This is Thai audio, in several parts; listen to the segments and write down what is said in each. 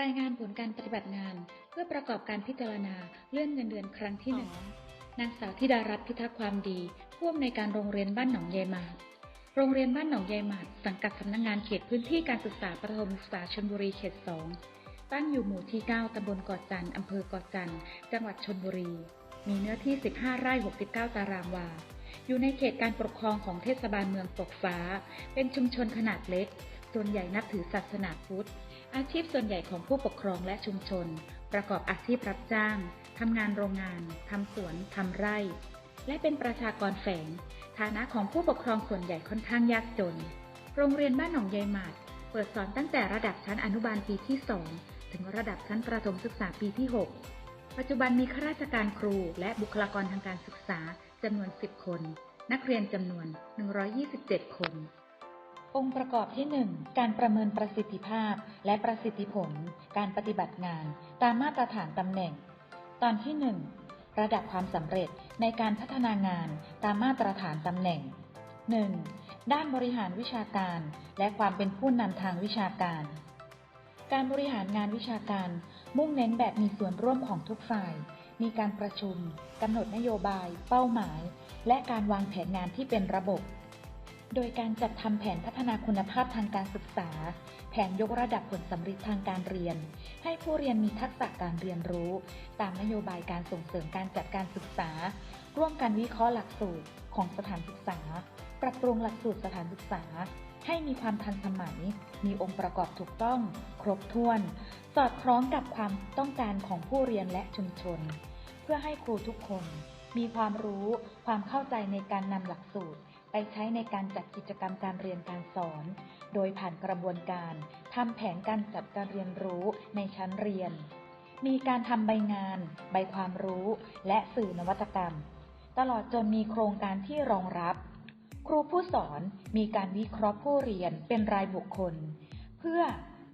รายงานผลการปฏิบัติงาน เพื่อประกอบการพิจารณาเลื่อนเงินเดือนครั้งที่หนึ่งนางสาวธิดารัตน์พิทักษ์ความดีผู้อำนวยการโรงเรียนบ้านหนองยายหมาดโรงเรียนบ้านหนองยายหมาดสังกัดสำนักงงานเขตพื้นที่การศึกษาประถมศึกษาชลบุรีเขตสองตั้งอยู่หมู่ที่ 9 ตำบลเกาะจันทร์อำเภอเกาะจันทร์จังหวัดชลบุรี มีเนื้อที่ 15 ไร่ 69 ตารางวา อยู่ในเขตการปกครองของเทศบาลเมืองตกฟ้า เป็นชุมชนขนาดเล็ก ส่วนใหญ่นับถือศาสนาพุทธ อาชีพส่วนใหญ่ของผู้ปกครองและชุมชน ประกอบอาชีพรับจ้าง ทำงานโรงงาน ทำสวน ทำไร่ และเป็นประชากรแฝง ฐานะของผู้ปกครองส่วนใหญ่ค่อนข้างยากจน โรงเรียนบ้านหนองยายหมาด เปิดสอนตั้งแต่ระดับชั้นอนุบาลปีที่ 2 ถึงระดับชั้นประถมศึกษาปีที่ 6 ปัจจุบันมีข้าราชการครูและบุคลากรทางการศึกษาจำนวน 10 คน นักเรียนจำนวน 127 คน องค์ประกอบที่ 1 การประเมินประสิทธิภาพและประสิทธิผล การปฏิบัติงาน ตามมาตรฐานตำแหน่ง ตอนที่ 1 ระดับความสำเร็จในการพัฒนางานตามมาตรฐานตำแหน่ง 1. ด้านบริหารวิชาการ และความเป็นผู้นำทางวิชาการ การบริหารงานวิชาการ มุ่งเน้นแบบมีส่วนร่วมของทุกฝ่าย มีการประชุมกำหนดนโยบาย เป้าหมาย และการวางแผนงานที่เป็นระบบ โดยการจัดทำแผนพัฒนาคุณภาพทางการศึกษา แผนยกระดับผลสำเร็จทางการเรียน ให้ผู้เรียนมีทักษะการเรียนรู้ ตามนโยบายการส่งเสริมการจัดการศึกษา ร่วมกันวิเคราะห์หลักสูตรของสถานศึกษา ปรับปรุงหลักสูตรสถานศึกษา ให้มีความทันสมัย มีองค์ประกอบถูกต้อง ครบถ้วน สอดคล้องกับความต้องการของผู้เรียนและชุมชน เพื่อให้ครูทุกคน มีความรู้ความเข้าใจในการนำหลักสูตร ไปใช้ในการจัดกิจกรรมการเรียนการสอน โดยผ่านกระบวนการทำแผนการจัดการเรียนรู้ในชั้นเรียน มีการทำใบงาน ใบความรู้ และสื่อนวัตกรรม ตลอดจนมีโครงการที่รองรับ ครูผู้สอนมีการวิเคราะห์ผู้เรียนเป็นรายบุคคล เพื่อ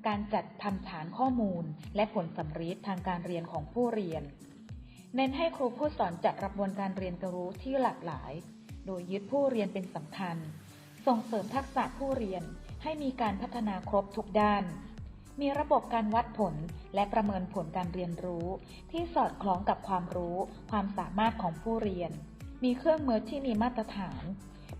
การจัดทำฐานข้อมูลและผลสำริดทางการเรียนของผู้เรียน เน้นให้ครูผู้สอนจัดกระบวนการเรียนรู้ที่หลากหลาย โดยยึดผู้เรียนเป็นสำคัญ ส่งเสริมทักษะผู้เรียนให้มีการพัฒนาครบทุกด้าน มีระบบการวัดผลและประเมินผลการเรียนรู้ ที่สอดคล้องกับความรู้ ความสามารถของผู้เรียน มีเครื่องมือที่มีมาตรฐาน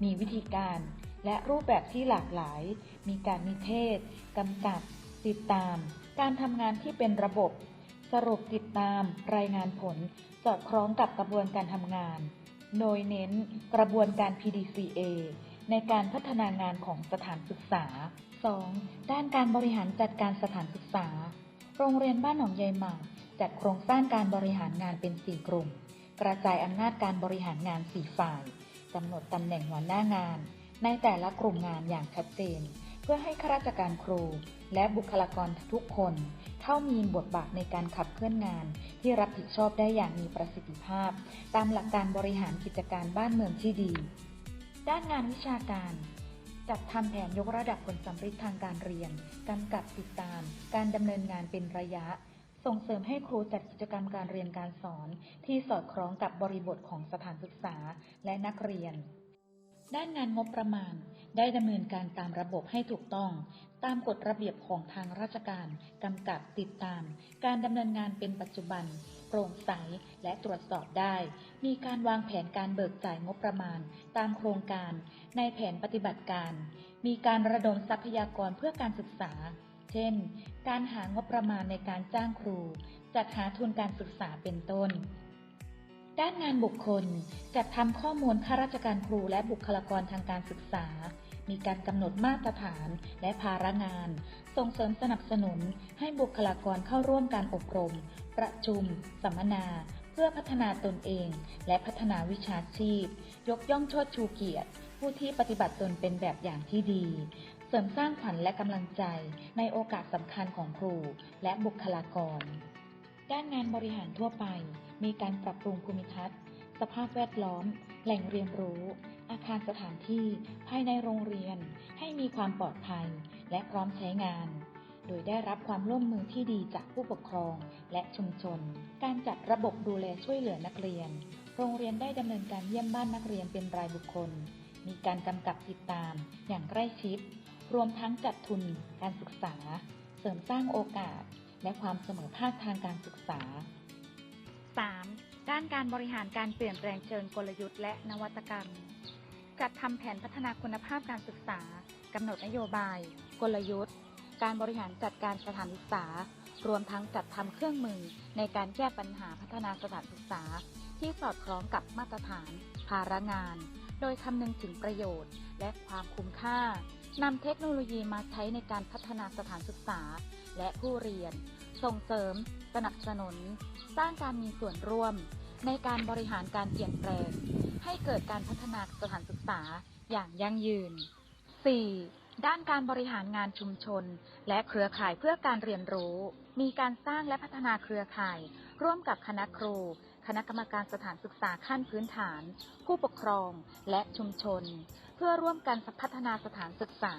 มีวิธีการและรูปแบบที่หลากหลาย มีการนิเทศ กำกับ ติดตาม การทำงานที่เป็นระบบ สรุปติดตามรายงานผลสอดคล้องกับกระบวนการทำงาน โดยเน้นกระบวนการ PDCA ในการพัฒนางานของสถานศึกษา 2. ด้านการบริหารจัดการสถานศึกษา โรงเรียนบ้านหนองยายหมากจัดโครงสร้างการบริหารงานเป็น 4 กลุ่ม กระจายอำนาจการบริหารงาน 4 ฝ่ายกำหนดตำแหน่งหัวหน้างาน ในแต่ละกลุ่มงานอย่างชัดเจน เพื่อให้ข้าราชการครู และบุคลากรทุกคน เข้ามีบทบาทในการขับเคลื่อนงาน ที่รับผิดชอบได้อย่างมีประสิทธิภาพ ตามหลักการบริหารกิจการบ้านเมืองที่ดี ด้านงานวิชาการจัดทำแผนยกระดับผลสำเร็จทางการเรียนกำกับติดตาม การดำเนินงานเป็นระยะ ส่งเสริมให้ครูจัดกิจกรรมการเรียนการสอน ที่สอดคล้องกับบริบทของสถานศึกษาและนักเรียน ด้านงานงบประมาณ ได้ดำเนินการตามระบบให้ถูกต้อง ตามกฎระเบียบของทางราชการกำกับติดตาม การดำเนินงานเป็นปัจจุบัน โปร่งใสและตรวจสอบได้ มีการวางแผนการเบิกจ่ายงบประมาณ ตามโครงการ ในแผนปฏิบัติการ มีการระดมทรัพยากรเพื่อการศึกษา เช่น การหางบประมาณในการจ้างครู จัดหาทุนการศึกษาเป็นต้นด้านงานบุคคลจัดทำข้อมูลข้าราชการครูและบุคลากรทางการศึกษา มีการกำหนดมาตรฐานและภาระงาน ส่งเสริมสนับสนุนให้บุคลากรเข้าร่วมการอบรม ประชุม สัมมนา เพื่อพัฒนาตนเอง และพัฒนาวิชาชีพ ยกย่องชดชูเกียรติ ผู้ที่ปฏิบัติตนเป็นแบบอย่างที่ดี เสริมสร้างขวัญและกำลังใจในโอกาสสำคัญของครูและบุคลากร ด้านงานบริหารทั่วไป มีการปรับปรุงภูมิทัศน์ สภาพแวดล้อม แหล่งเรียนรู้ อาคารสถานที่ภายในโรงเรียนให้มีความปลอดภัยและพร้อมใช้งาน โดยได้รับความร่วมมือที่ดีจากผู้ปกครองและชุมชน การจัดระบบดูแลช่วยเหลือนักเรียน โรงเรียนได้ดำเนินการเยี่ยมบ้านนักเรียนเป็นรายบุคคล มีการกำกับติดตามอย่างใกล้ชิด รวมทั้งจัดทุนการศึกษา เสริมสร้างโอกาส และความเสมอภาคทางการศึกษา 3. ด้านการบริหารการเปลี่ยนแปลงเชิงกลยุทธ์และนวัตกรรม จัดทำแผนพัฒนาคุณภาพการศึกษากำหนดนโยบาย กลยุทธ์ การบริหารจัดการสถานศึกษา รวมทั้งจัดทำเครื่องมือในการแก้ปัญหาพัฒนาสถานศึกษา ที่สอดคล้องกับมาตรฐาน ภาระงาน โดยคำนึงถึงประโยชน์ และความคุ้มค่านำเทคโนโลยีมาใช้ในการพัฒนาสถานศึกษา และผู้เรียน ส่งเสริม สนับสนุน สร้างการมีส่วนร่วม ในการบริหารการเปลี่ยนแปลง ให้เกิดการพัฒนาสถานศึกษาอย่างยั่งยืน 4. ด้านการบริหารงานชุมชน และเครือข่ายเพื่อการเรียนรู้ มีการสร้างและพัฒนาเครือข่าย ร่วมกับคณะครู คณะกรรมการสถานศึกษาขั้นพื้นฐาน ผู้ปกครองและชุมชน เพื่อร่วมกันพัฒนาสถานศึกษา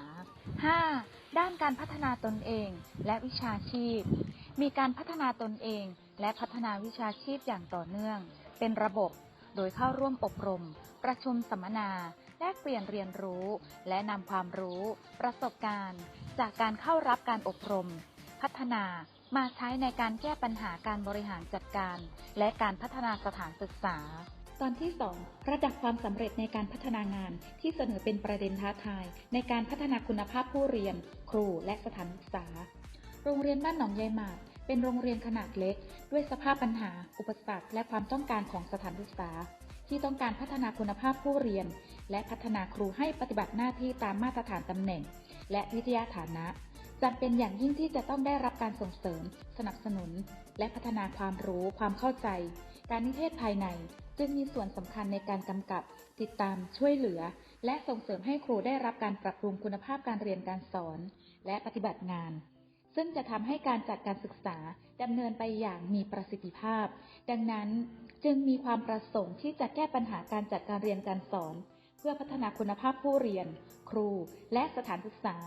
5. ด้านการพัฒนาตนเองและวิชาชีพ มีการพัฒนาตนเองและพัฒนาวิชาชีพอย่างต่อเนื่อง เป็นระบบ โดยเข้าร่วมอบรม ประชุมสัมมนา แลกเปลี่ยนเรียนรู้ และนำความรู้ ประสบการณ์ จากการเข้ารับการอบรม พัฒนามาใช้ในการแก้ปัญหาการบริหารจัดการ และการพัฒนาสถานศึกษา ตอนที่ 2 ระดับความสำเร็จในการพัฒนางานที่เสนอเป็นประเด็นท้าทาย ในการพัฒนาคุณภาพผู้เรียน ครูและสถานศึกษา โรงเรียนบ้านหนองยายหมาด เป็นโรงเรียนขนาดเล็ก ด้วยสภาพปัญหา อุปสรรคและความต้องการของสถานศึกษา ที่ต้องการพัฒนาคุณภาพผู้เรียน และพัฒนาครูให้ปฏิบัติหน้าที่ตามมาตรฐานตำแหน่ง และวิทยาฐานะจำเป็นอย่างยิ่งที่จะต้องได้รับการส่งเสริม สนับสนุน และพัฒนาความรู้ ความเข้าใจ การนิเทศภายใน จึงมีส่วนสำคัญในการกำกับ ติดตาม ช่วยเหลือ และส่งเสริมให้ครูได้รับการปรับปรุงคุณภาพการเรียนการสอน และปฏิบัติงาน ซึ่งจะทำให้การจัดการศึกษาดำเนินไปอย่างมีประสิทธิภาพ ดังนั้นจึงมีความประสงค์ที่จะแก้ปัญหาการจัดการเรียนการสอน เพื่อพัฒนาคุณภาพผู้เรียน ครู และสถานศึกษา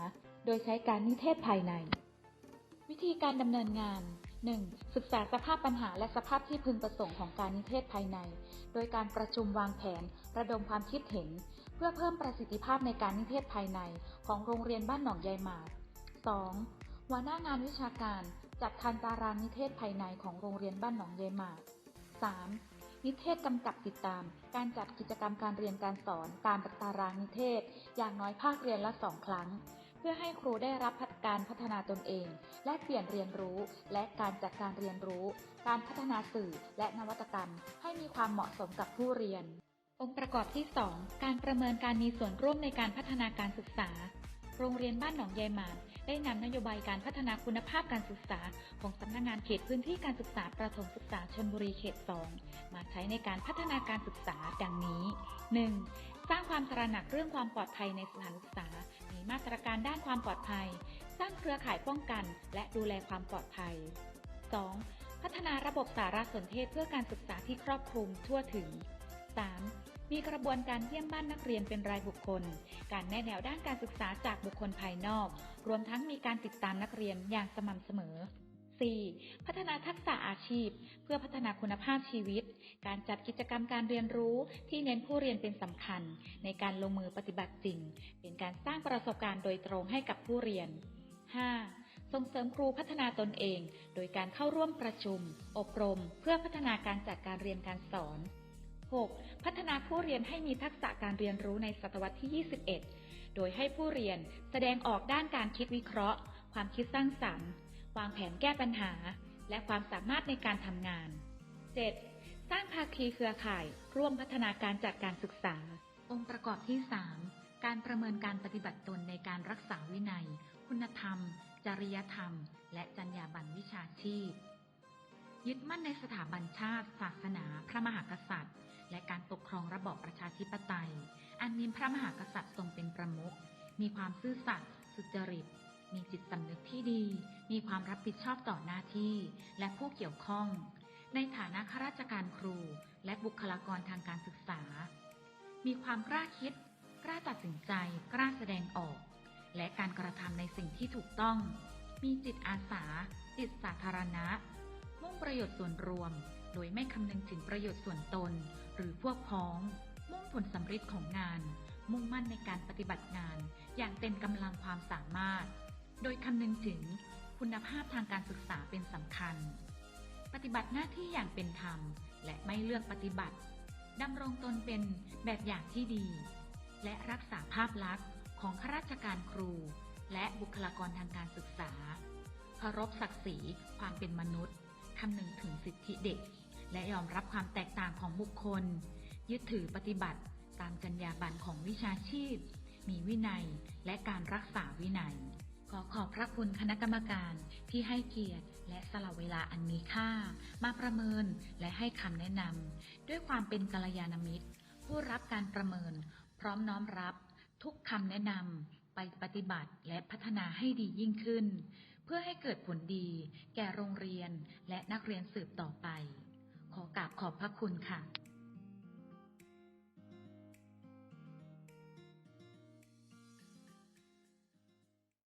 โดยใช้การนิเทศภายใน วิธีการดำเนินงาน 1. ศึกษาสภาพปัญหาและสภาพที่พึงประสงค์ของการนิเทศภายใน โดยการประชุมวางแผน ระดมความคิดเห็น เพื่อเพิ่มประสิทธิภาพในการนิเทศภายใน ของโรงเรียนบ้านหนองยายหมาด 2. หัวหน้างานวิชาการจัดทันตารางนิเทศภายในของโรงเรียนบ้านหนองยายมา 3. นิเทศกำกับติดตาม การจัดกิจกรรมการเรียนการสอนตามตารางนิเทศ อย่างน้อยภาคเรียนละสองครั้ง เพื่อให้ครูได้รับการพัฒนาตนเอง และเปลี่ยนเรียนรู้ และการจัดการเรียนรู้ การพัฒนาสื่อและนวัตกรรม ให้มีความเหมาะสมกับผู้เรียน องค์ประกอบที่ 2 การประเมินการมีส่วนร่วมในการพัฒนาการศึกษา โรงเรียนบ้านหนองยายหมานได้นำนโยบายการพัฒนาคุณภาพการศึกษา ของสำนักงงานเขตพื้นที่การศึกษาประถมศึกษาชนบุรีเขต 2 มาใช้ในการพัฒนาการศึกษาดังนี้ 1. สร้างความตระหนักเรื่องความปลอดภัยในสถานศึกษา มีมาตรการด้านความปลอดภัย สร้างเครือข่ายป้องกัน และดูแลความปลอดภัย 2. พัฒนาระบบสารสนเทศเพื่อการศึกษาที่ครอบคลุมทั่วถึง 3. มีกระบวนการเยี่ยมบ้านนักเรียนเป็นรายบุคคล การแนะแนวด้านการศึกษาจากบุคคลภายนอก รวมทั้งมีการติดตามนักเรียนอย่างสม่ำเสมอ 4. พัฒนาทักษะอาชีพ เพื่อพัฒนาคุณภาพชีวิต การจัดกิจกรรมการเรียนรู้ที่เน้นผู้เรียนเป็นสำคัญ ในการลงมือปฏิบัติจริง เป็นการสร้างประสบการณ์โดยตรงให้กับผู้เรียน 5. ส่งเสริมครูพัฒนาตนเอง โดยการเข้าร่วมประชุม อบรม เพื่อพัฒนาการจัดการเรียนการสอน 6. พัฒนาผู้เรียนให้มีทักษะการเรียนรู้ในศตวรรษที่ 21 โดยให้ผู้เรียนแสดงออกด้านการคิดวิเคราะห์ ความคิดสร้างสรรค์ วางแผนแก้ปัญหา และความสามารถในการทำงาน 7. สร้างภาคีเครือข่าย ร่วมพัฒนาการจัดการศึกษา องค์ประกอบที่ 3 การประเมินการปฏิบัติตนในการรักษาวินัย คุณธรรม จริยธรรม และจรรยาบรรณวิชาชีพยึดมั่นในสถาบันชาติ ศาสนา พระมหากษัตริย์ และการปกครองระบอบประชาธิปไตย อันมีพระมหากษัตริย์ทรงเป็นประมุข มีความซื่อสัตย์สุจริต มีจิตสำนึกที่ดี มีความรับผิดชอบต่อหน้าที่ และผู้เกี่ยวข้อง ในฐานะข้าราชการครู และบุคลากรทางการศึกษา มีความกล้าคิด กล้าตัดสินใจ กล้าแสดงออก และการกระทำในสิ่งที่ถูกต้อง มีจิตอาสา จิตสาธารณะ มุ่งประโยชน์ส่วนรวม โดยไม่คำนึงถึงประโยชน์ส่วนตน หรือพวกพ้อง มุ่งผลสำเร็จของงาน มุ่งมั่นในการปฏิบัติงาน อย่างเต็มกำลังความสามารถ โดยคำนึงถึงคุณภาพทางการศึกษาเป็นสำคัญ ปฏิบัติหน้าที่อย่างเป็นธรรม และไม่เลือกปฏิบัติดำรงตนเป็นแบบอย่างที่ดี และรักษาภาพลักษณ์ของข้าราชการครู และบุคลากรทางการศึกษาเคารพศักดิ์ศรีความเป็นมนุษย์ คำนึงถึงสิทธิเด็ก และยอมรับความแตกต่างของบุคคล ยึดถือปฏิบัติตามจรรยาบรรณของวิชาชีพ มีวินัยและการรักษาวินัย ขอขอบพระคุณคณะกรรมการที่ให้เกียรติ และสละเวลาอันมีค่า มาประเมินและให้คำแนะนำด้วยความเป็นกัลยาณมิตร ผู้รับการประเมิน พร้อมน้อมรับทุกคำแนะนำไปปฏิบัติและพัฒนาให้ดียิ่งขึ้น เพื่อให้เกิดผลดี แก่โรงเรียนและนักเรียนสืบต่อไป ขอกราบขอบพระคุณค่ะ